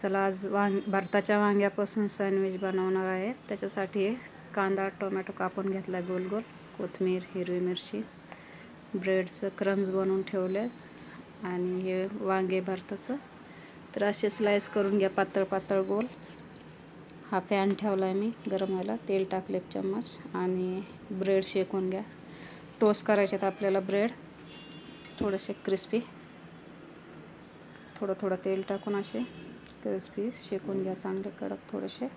चला आज वांग भरताच्या वांग्यापासून सँडविच बनवणार आहे. त्याच्यासाठी कांदा टोमॅटो कापून घेतला गोल गोल कोथिंबीर हिरवी मिरची ब्रेडचं क्रम्स बनवून ठेवले आणि हे वांगे भरताचं. तर असे स्लाइस करून घ्या पातळ पातळ गोल. हा पॅन ठेवला आहे मी गरम व्हायला तेल टाकले एक चम्मच आणि ब्रेड शेकून घ्या. टोस्ट करायचे आहेत आपल्याला ब्रेड थोडेसे क्रिस्पी थोडं थोडं तेल टाकून असे. क्रिस्पी शेकून घ्या चांगले कडक थोडेसे.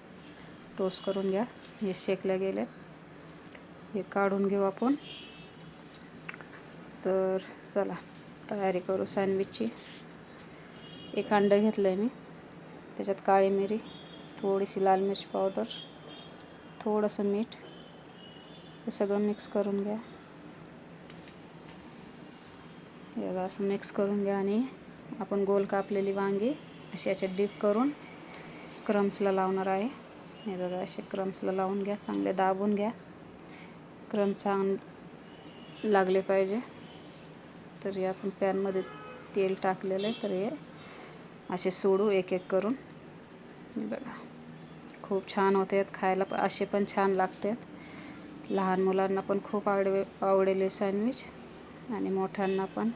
टोस्ट करून घ्या. हे शेकल्या गेले. हे काढून घेऊ आपण. तर चला तयारी करू सँडविचची एक अंडं घेतलं आहे मी. त्याच्यात काळी मिरी थोडीशी लाल मिरची पावडर थोडंसं मीठ. हे सगळं मिक्स करून घ्या. हे असं मिक्स करून घ्या आणि आपण गोल कापलेली वांगी असे याच्यात डीप करून क्रम्सला लावणार आहे. हे बघा असे क्रम्सला लावून घ्या चांगले दाबून घ्या. क्रम चांग लागले पाहिजे. तर हे आपण पॅनमध्ये तेल टाकलेलं आहे तर हे असे सोडू एक एक करून. हे बघा खूप छान होते आहेत खायला पण असे पण छान लागतात. लहान मुलांना पण खूप आवडे आवडेल सँडविच आणि मोठ्यांना पण.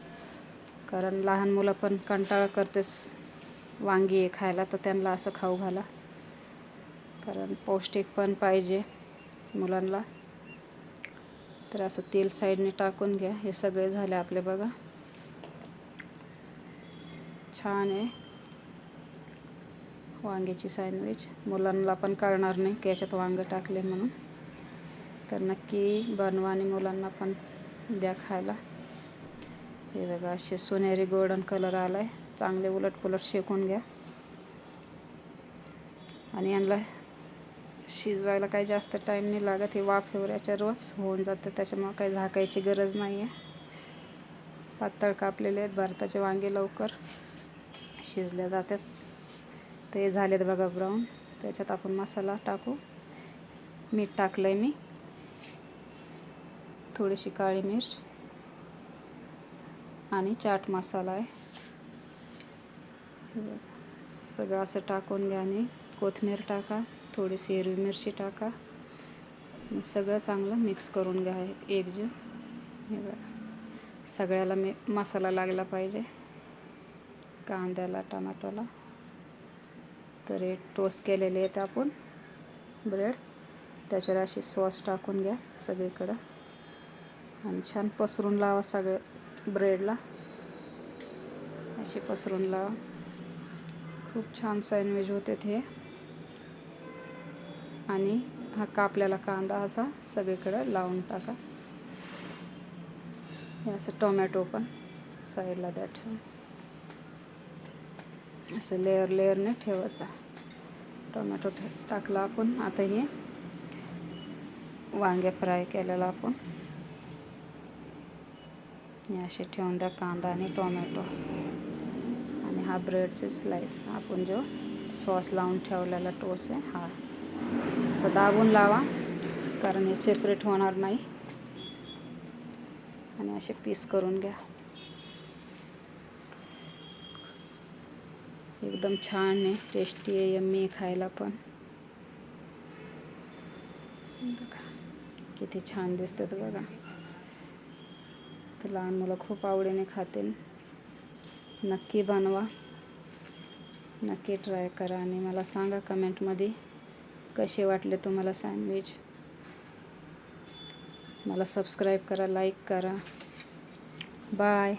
कारण लहान मुलं पण कंटाळा करतेस वांगी आहे खायला तर त्यांना असं खाऊ घाला. कारण पौष्टिक पण पाहिजे मुलांना. तर असं तेल साईडने टाकून घ्या. हे सगळे झाले आपले बघा. छान आहे. वांग्याची सँडविच. मुलांना पण कळणार नाही की याच्यात वांगं टाकले म्हणून. तर नक्की बनवा आणि मुलांना पण द्या खायला. हे बघा असे सोनेरी गोल्डन कलर आला आहे चांगले उलट पुलट शेकून घ्या. आणि यांना शिजवायला काही जास्त टाईम नाही लागत. हे वाफेवर रोज होऊन जातं. त्याच्यामुळं काही झाकायची गरज नाही आहे पातळ कापलेले आहेत. भारताचे वांगे लवकर शिजल्या जातात. ते झालेत बघा ब्राऊन त्याच्यात आपण मसाला टाकू. मीठ टाकलं आहे मी. थोडीशी काळी मिर्च आणि चाट मसाला आहे. सगळं असं टाकून घ्या आणि कोथिंबीर टाका थोडीशी हिरवी मिरची टाका. सगळं चांगलं मिक्स करून घ्या एक जीव हे बघा. सगळ्याला मी मसाला लागला पाहिजे. कांद्याला टमाटोला तर हे टोस्ट केलेले आहेत आपण. ब्रेड. त्याच्यावर अशी सॉस टाकून घ्या सगळीकडं. आणि छान पसरून लावा सगळं ब्रेडला. अशी पसरून लावा. खूप छान सँडविच होते ते. आणि हा कापलेला कांदा असा सगळीकडे लावून टाका. हे असं टोमॅटो पण साईडला द्या ठेवून. असं लेअर लेअरने ठेवायचा. टोमॅटो टाकला आपण. आता हे वांगे फ्राय केलेला आपण. हे असे ठेवून द्या कांदा आणि टोमॅटो हा ब्रेडचे स्लाइस आपण जो सॉस लावून ठेवलेला टोस आहे हा असं दाबून लावा कारण हे सेपरेट होणार नाही. आणि असे पीस करून घ्या. एकदम छान आहे टेस्टी आहे यम्मी खायला पण. बघा किती छान दिसतात बघा. तर लहान मुलं खूप आवडीने खातील. नक्की बनवा. नक्की ट्राय करा आणि मला सांगा कमेंटमध्ये कसे वाटले तुम्हाला सँडविच मला सबस्क्राईब करा लाईक करा. बाय